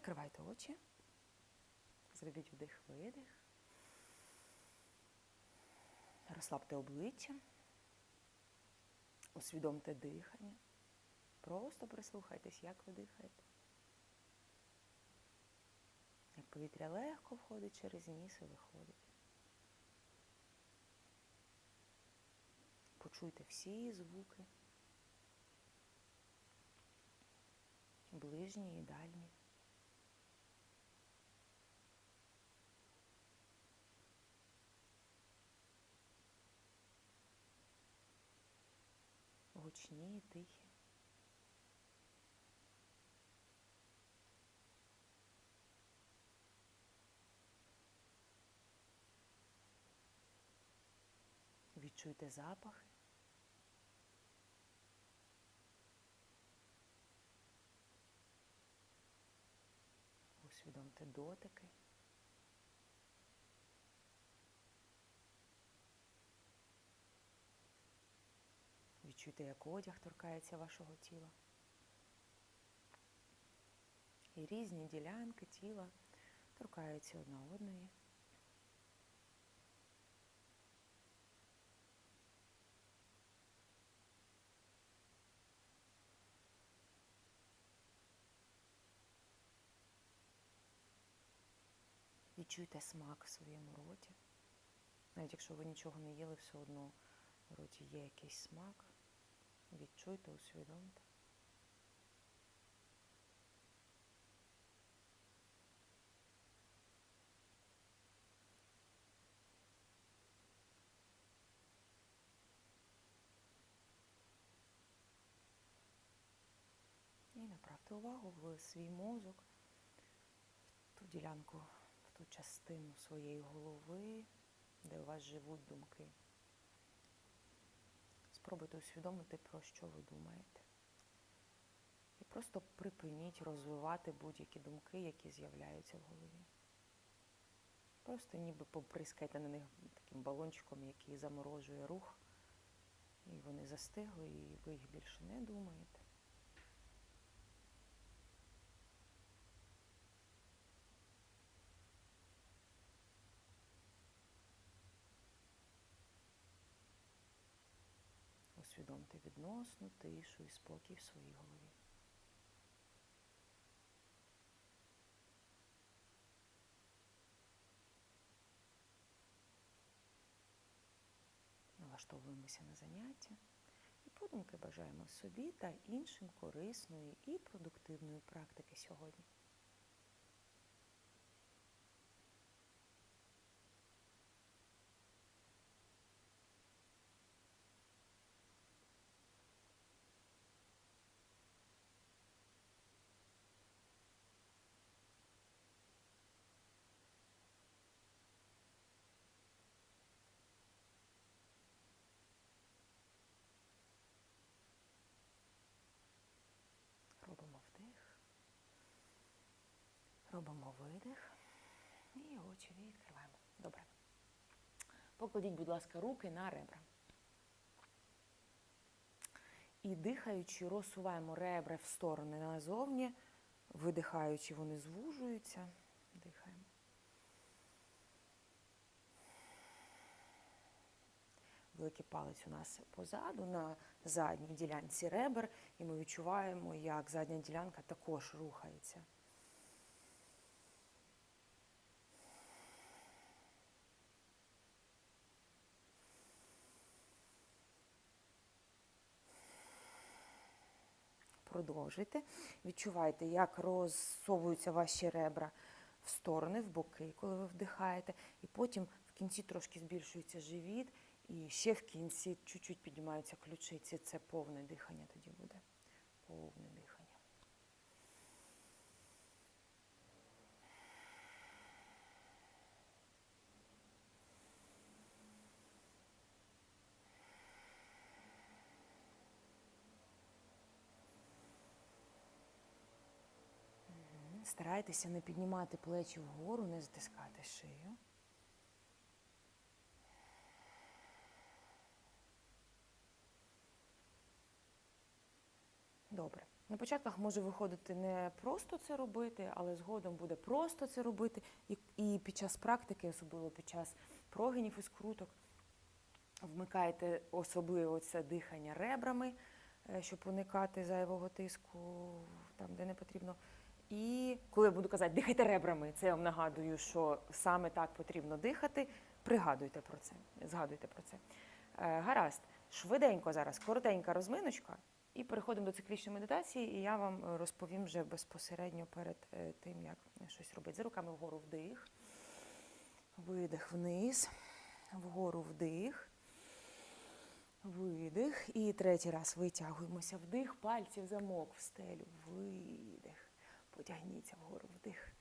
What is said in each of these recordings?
Прикривайте очі. Зробіть вдих, видих. Розслабте обличчя. Усвідомте дихання. Просто прислухайтесь, як ви дихаєте. Як повітря легко входить через ніс і виходить. Почуйте всі звуки, ближні і дальні. Гучні і тихі. Відчуйте запахи. Усвідомте дотики. Відчуйте, як одяг торкається вашого тіла. І різні ділянки тіла торкаються одна одної. Відчуйте смак в своєму роті. Навіть якщо ви нічого не їли, все одно в роті є якийсь смак. Відчуйте, усвідомте. І направте увагу в свій мозок, в ту ділянку, в ту частину своєї голови, де у вас живуть думки. Спробуйте усвідомити, про що ви думаєте. І просто припиніть розвивати будь-які думки, які з'являються в голові. Просто ніби поприскайте на них таким балончиком, який заморожує рух, і вони застигли, і ви їх більше не думаєте. Усвідомте відносну тишу і спокій в своїй голові. Налаштовуємося на заняття і подумки бажаємо собі та іншим корисної і продуктивної практики сьогодні. Робимо вдих, робимо видих і очі відкриваємо. Добре. Покладіть, будь ласка, руки на ребра. І дихаючи, розсуваємо ребра в сторони назовні, видихаючи, вони звужуються. Дихаємо. Великий палець у нас позаду на задній ділянці ребер, і ми відчуваємо, як задня ділянка також рухається. Продовжуйте. Відчувайте, як розсовуються ваші ребра в сторони, в боки, коли ви вдихаєте. І потім в кінці трошки збільшується живіт, і ще в кінці чуть-чуть піднімаються ключиці. Це повне дихання тоді буде. Повне дихання. Мгм. Старайтеся не піднімати плечі вгору, не затискати шию. Добре. На початках може виходити не просто це робити, але згодом буде просто це робити. І, і під час практики, особливо під час прогинів і скруток, вмикаєте особливо це дихання ребрами, е, щоб уникати зайвого тиску там, де не потрібно. І коли я буду казати, дихайте ребрами, це я вам нагадую, що саме так потрібно дихати. Пригадуйте про це, згадуйте про це. Е, Гаразд, швиденько зараз, коротенька розминочка, і переходимо до циклічної медитації, і я вам розповім вже безпосередньо перед е, тим, як щось робити. За руками вгору вдих, видих вниз, вгору вдих. Видих. І третій раз витягуємося. Вдих, пальці замок, в стелю. Видих. Потягніться вгору вдих.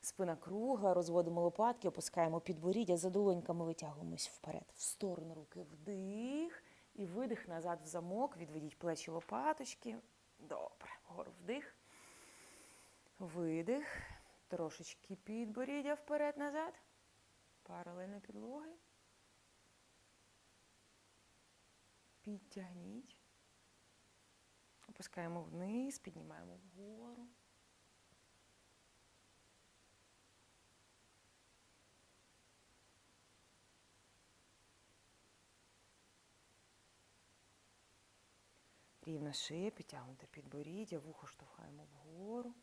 Спина кругла, розводимо лопатки, опускаємо підборіддя, за долоньками витягуємось вперед. В сторону руки вдих. І видих назад в замок. Відведіть плечі лопаточки. Добре. Вгору вдих. Видих. Трошечки підборіддя вперед-назад. Паралельно підлоги. Підтягніть. Опускаємо вниз, піднімаємо вгору. Рівна шия, підтягнуте підборіддя, вухо штовхаємо вгору.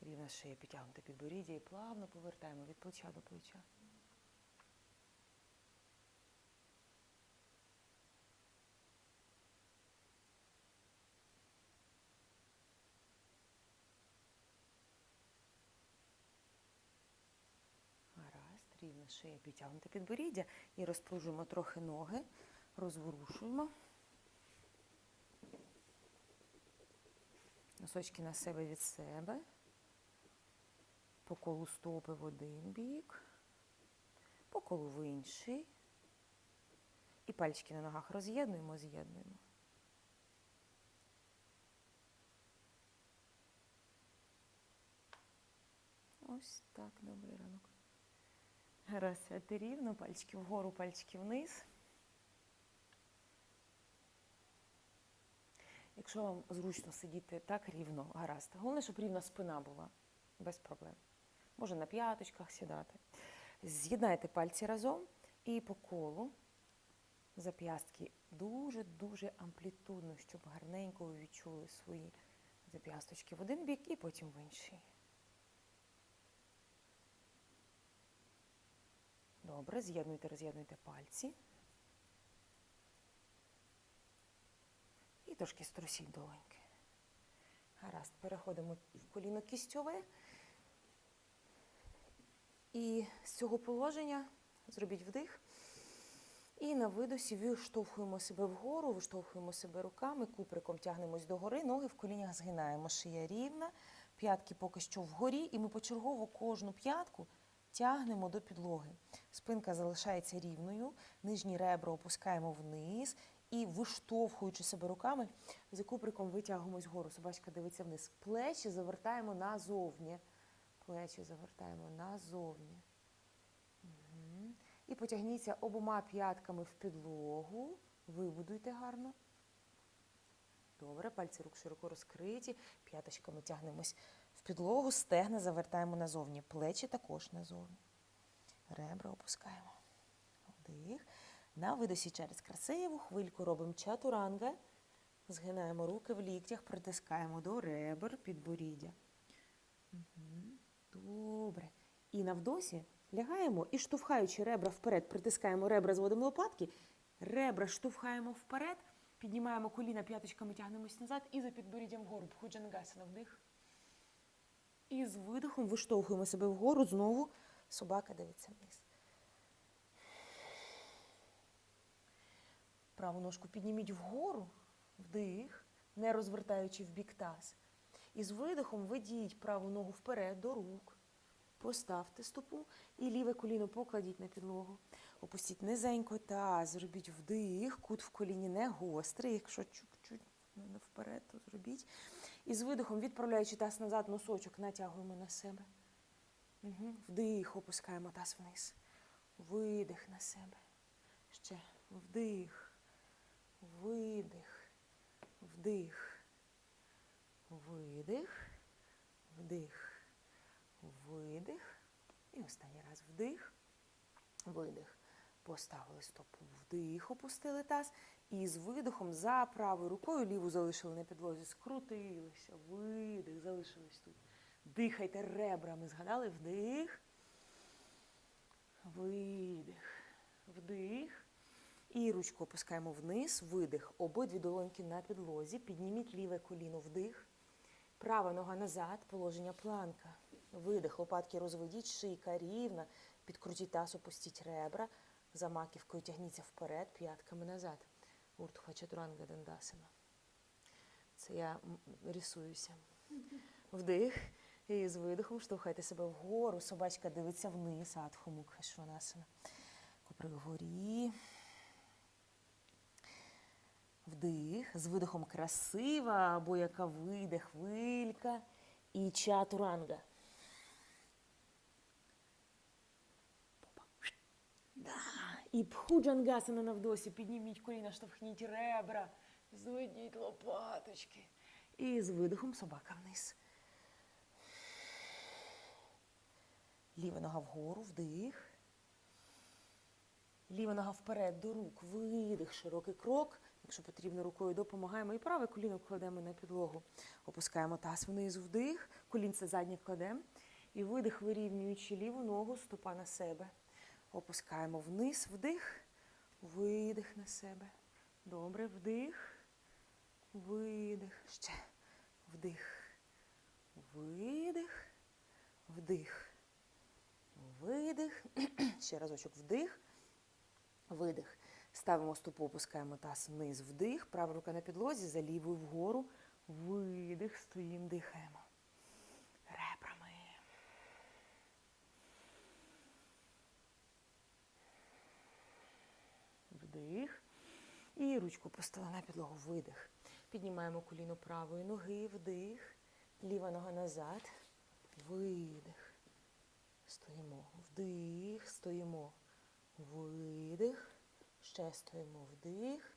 Рівна шия, підтягнуте підборіддя і плавно повертаємо від плеча до плеча. Гаразд, рівна шия, підтягнуте підборіддя і розпружуємо трохи ноги, розворушуємо. Носочки на себе від себе. По колу стопи в один бік, по колу в інший. І пальчики на ногах роз'єднуємо, з'єднуємо. Ось так, добрий сядьте рівно, пальчики вгору, пальчики вниз. Якщо вам зручно сидіти так рівно, гаразд. Головне, щоб рівна спина була, без проблем. Може на п'яточках сідати. З'єднайте пальці разом і по колу зап'ястки дуже-дуже амплітудно, щоб гарненько ви відчули свої зап'ясточки в один бік і потім в інший. Добре, з'єднуйте, роз'єднуйте пальці. І трошки струсіть долоньки. Гаразд, переходимо в коліно кістьове. І з цього положення зробіть вдих. І на видосі виштовхуємо себе вгору, виштовхуємо себе руками, куприком тягнемось догори, ноги в колінях згинаємо. Шия рівна, п'ятки поки що вгорі, і ми почергово кожну п'ятку тягнемо до підлоги. Спинка залишається рівною, нижні ребра опускаємо вниз і, виштовхуючи себе руками, за куприком витягуємось вгору. Собачка дивиться вниз. Плечі завертаємо назовні. Плечі завертаємо назовні. Угу. І потягніться обома п'ятками в підлогу. Вибудуйте гарно. Добре, пальці рук широко розкриті, п'яточками тягнемось підлогу, стегна завертаємо назовні. Плечі також назовні. Ребра опускаємо. Вдих. На видосі через красиву хвильку робимо чатуранга. Згинаємо руки в ліктях, притискаємо до ребер підборіддя. Добре. І на вдосі лягаємо і штовхаючи ребра вперед, притискаємо ребра, зводимо лопатки, ребра штовхаємо вперед, піднімаємо коліна, п'яточками тягнемось назад і за підборіддям вгору. Бхуджангасана вдих. І з видихом виштовхуємо себе вгору, знову собака дивиться вниз. Праву ножку підніміть вгору, вдих, не розвертаючи в бік таз. І з видихом ведіть праву ногу вперед до рук. Поставте стопу і ліве коліно покладіть на підлогу. Опустіть низенько таз, зробіть вдих, кут в коліні не гострий. Якщо чуть-чуть вперед, то зробіть. І з видихом, відправляючи таз назад, носочок натягуємо на себе. Угу. Вдих, опускаємо таз вниз. Видих на себе. Ще вдих, видих, вдих, видих, вдих, видих. І останній раз вдих, видих. Поставили стопу вдих, опустили таз. І з видихом за правою рукою ліву залишили на підлозі. Скрутилися. Видих, залишились тут. Дихайте ребрами. Згадали? Вдих. Видих. Вдих. І ручку опускаємо вниз. Видих. Обидві долоньки на підлозі. Підніміть ліве коліно вдих. Права нога назад. Положення планка. Видих. Лопатки розведіть, шийка рівна. Підкрутіть таз, опустіть ребра. За маківкою тягніться вперед, п'ятками назад. Уртха Чатуранга Дандасана. Це я рисуюся. Вдих. І з видихом штовхайте себе вгору. Собачка дивиться вниз. Адхомукха Шванасана. Копри вгорі. Вдих. З видихом красива, або яка вийде хвилька. І чатуранга. Попа. Да. І пхуджангасана навдосі. Підніміть коліна, штовхніть ребра. Зведіть лопаточки. І з видихом собака вниз. Ліва нога вгору, вдих. Ліва нога вперед до рук, видих, широкий крок. Якщо потрібно, рукою допомагаємо. І праве коліно кладемо на підлогу. Опускаємо таз вниз, вдих, колінце заднє кладемо. І видих, вирівнюючи ліву ногу, ступа на себе. Опускаємо вниз, вдих, видих на себе. Добре, вдих, видих. Ще. Вдих. Видих. Вдих. Видих. Ще разочок вдих. Видих. Ставимо стопу, опускаємо таз вниз, вдих. Права рука на підлозі, за лівою вгору. Видих. Стоїмо, дихаємо. Ребрами. Вдих. І ручку поставили на підлогу. Видих. Піднімаємо коліно правої ноги. Вдих. Ліва нога назад. Видих. Стоїмо. Вдих. Стоїмо. Видих. Ще стоїмо вдих.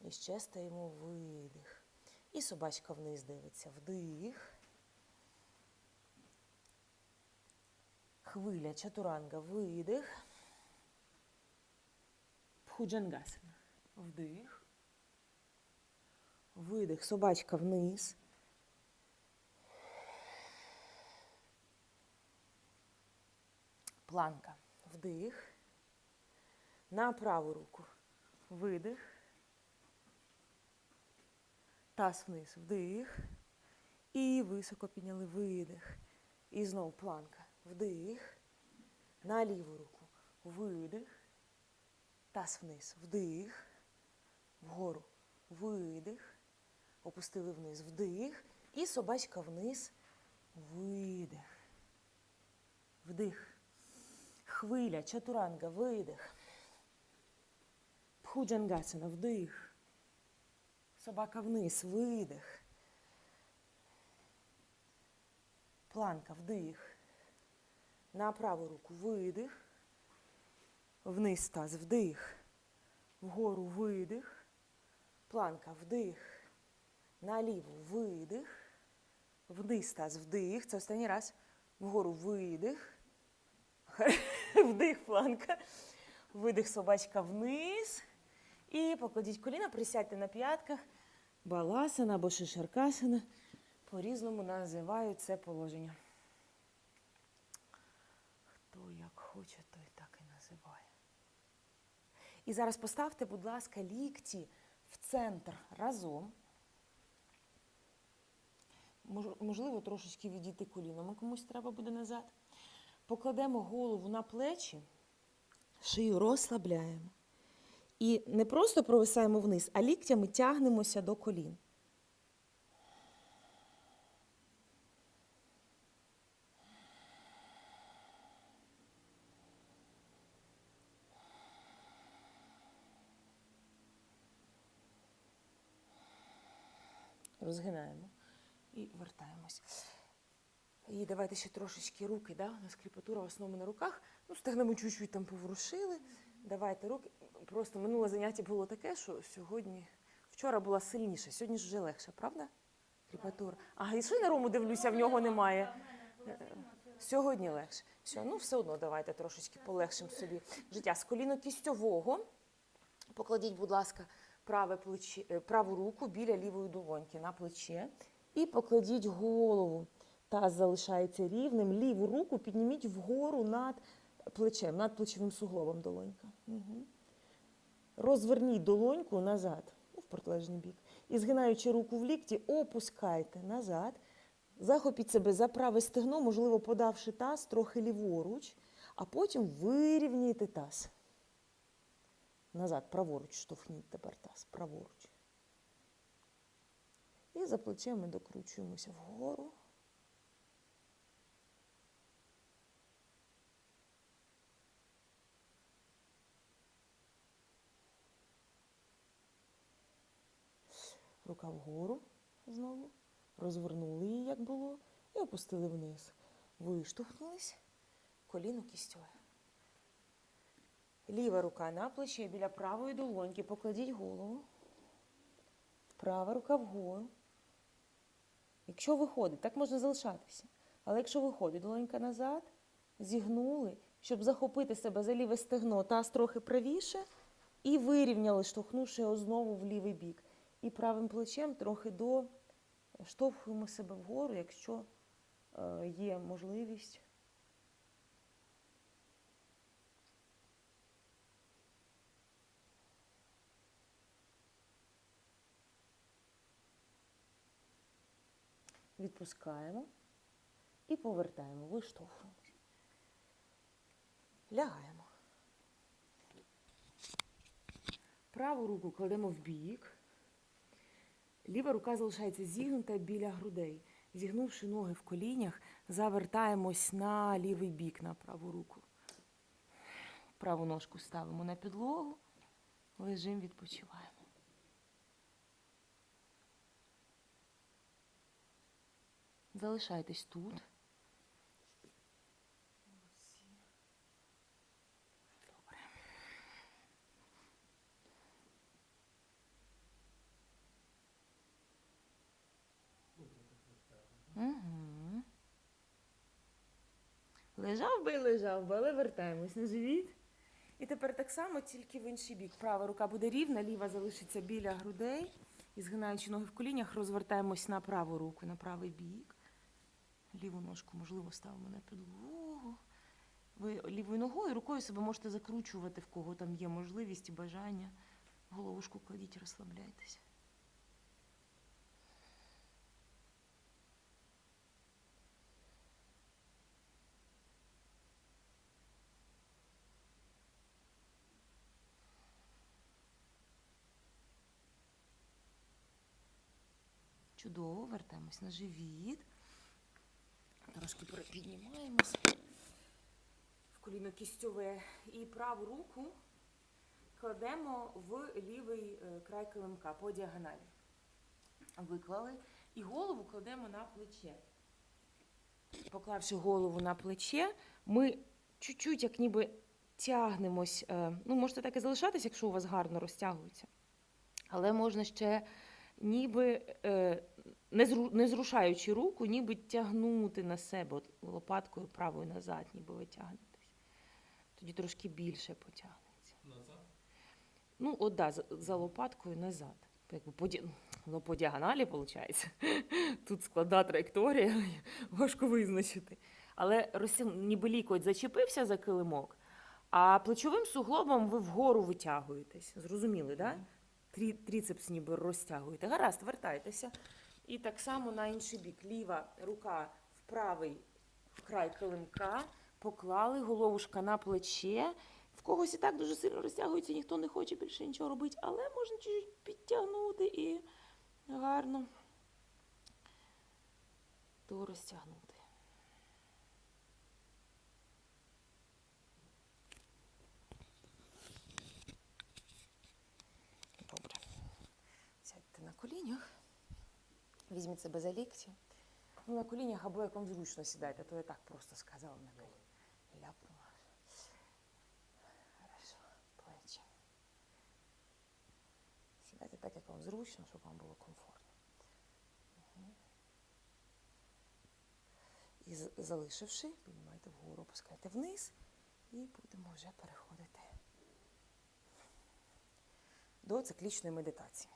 І ще стоїмо видих. І собачка вниз дивиться. Вдих. Хвиля, чатуранга, видих. Пхуджангасана. Вдих. Видих. Собачка вниз. Планка. Вдих. На праву руку. Видих. Таз вниз. Вдих. І високо підняли видих. І знову планка. Вдих. На ліву руку. Видих. Таз вниз. Вдих. Вгору. Видих. Опустили вниз. Вдих. І собачка вниз. Видих. Вдих. Хвиля, чатуранга, видих. Пхуджангасана, вдих. Собака вниз, видих. Планка, вдих. На праву руку видих. Вниз таз, вдих. Вгору видих. Планка, вдих. На ліву видих. Вниз таз, вдих. Це останній раз. Вгору видих. Вдих, планка. Видих, собачка вниз. І покладіть коліна, присядьте на п'ятках. Баласана або шишаркасана. По-різному називають це положення. Хто як хоче, той так і називає. І зараз поставте, будь ласка, лікті в центр разом. Мож- Можливо, трошечки відійти коліном, комусь треба буде назад. Покладемо голову на плечі, шию розслабляємо. І не просто провисаємо вниз, а ліктями тягнемося до колін. Розгинаємо і вертаємось. І давайте ще трошечки руки, да? у нас кріпатура в основному на руках. Ну, стегна ми чуть-чуть там поворушили. Давайте руки. Просто минуле заняття було таке, що сьогодні, вчора була сильніша, сьогодні ж вже легше, правда? Кріпатура. Ага, і що я на Рому дивлюся, в нього немає. Сьогодні легше. Все, ну все одно давайте трошечки полегшимо собі життя. З коліно кістьового покладіть, будь ласка, праве плече, е, праву руку біля лівої долоньки на плече і покладіть голову. Таз залишається рівним. Ліву руку підніміть вгору над плечем, над плечовим суглобом долонька. Угу. Розверніть долоньку назад, ну, в протилежний бік. І згинаючи руку в лікті, опускайте назад. Захопіть себе за праве стегно, можливо, подавши таз трохи ліворуч, а потім вирівнюйте таз. Назад, праворуч штовхніть тепер таз, праворуч. І за плечем ми докручуємося вгору. Рука вгору знову. Розвернули її, як було, і опустили вниз. Виштовхнулись, коліно кістьове. Ліва рука на плече біля правої долоньки. Покладіть голову. Права рука вгору. Якщо виходить, так можна залишатися. Але якщо виходить, долонька назад, зігнули, щоб захопити себе за ліве стегно, таз трохи правіше, і вирівняли, штовхнувши його знову в лівий бік. І правим плечем трохи до штовхуємо себе вгору, якщо е, є можливість. Відпускаємо і повертаємо, виштовхуємо. Лягаємо. Праву руку кладемо в бік. Ліва рука залишається зігнута біля грудей. Зігнувши ноги в колінях, завертаємось на лівий бік, на праву руку. Праву ножку ставимо на підлогу, лежимо, відпочиваємо. Залишайтесь тут. Добре. Угу. Лежав би і лежав би, але вертаємось на живіт. І тепер так само, тільки в інший бік. Права рука буде рівна, ліва залишиться біля грудей. І згинаючи ноги в колінях, розвертаємось на праву руку, на правий бік. Ліву ножку, можливо, ставимо на підлогу. Ви лівою ногою, рукою себе можете закручувати, в кого там є можливість і бажання. Головушку кладіть, розслабляйтеся. Чудово, вертаємось на живіт. Трошки піднімаємося в коліно кістьове. І праву руку кладемо в лівий е, край килимка по діагоналі. Виклали. І голову кладемо на плече. Поклавши голову на плече, ми чуть-чуть, як ніби тягнемось. е, Ну, можете так і залишатись, якщо у вас гарно розтягується. Але можна ще ніби е, не, зру, не зрушаючи руку, ніби тягнути на себе от лопаткою правою назад, ніби ви тягнетесь. Тоді трошки більше потягнеться. Назад? Ну, от да, за, за лопаткою назад. Якби по, ну, по діагоналі, виходить. Тут складна траєкторія, важко визначити. Але розтяг... ніби лікоть зачепився за килимок, а плечовим суглобом ви вгору витягуєтесь. Зрозуміли, так? Да? Трі, тріцепс ніби розтягуєте. Гаразд, вертайтеся. І так само на інший бік. Ліва рука в правий край килимка, поклали головушка на плече. В когось і так дуже сильно розтягується, ніхто не хоче більше нічого робити, але можна чуть-чуть підтягнути і гарно то розтягнути. Добре. Сядьте на колінях, візьміть себе за лікті. Ну, на колінях або як вам зручно сідайте, то я так просто сказала на коліні. Ляпнула. Хорошо, плечі. Сідайте так, як вам зручно, щоб вам було комфортно. І залишивши, піднімайте вгору, опускайте вниз і будемо вже переходити до циклічної медитації.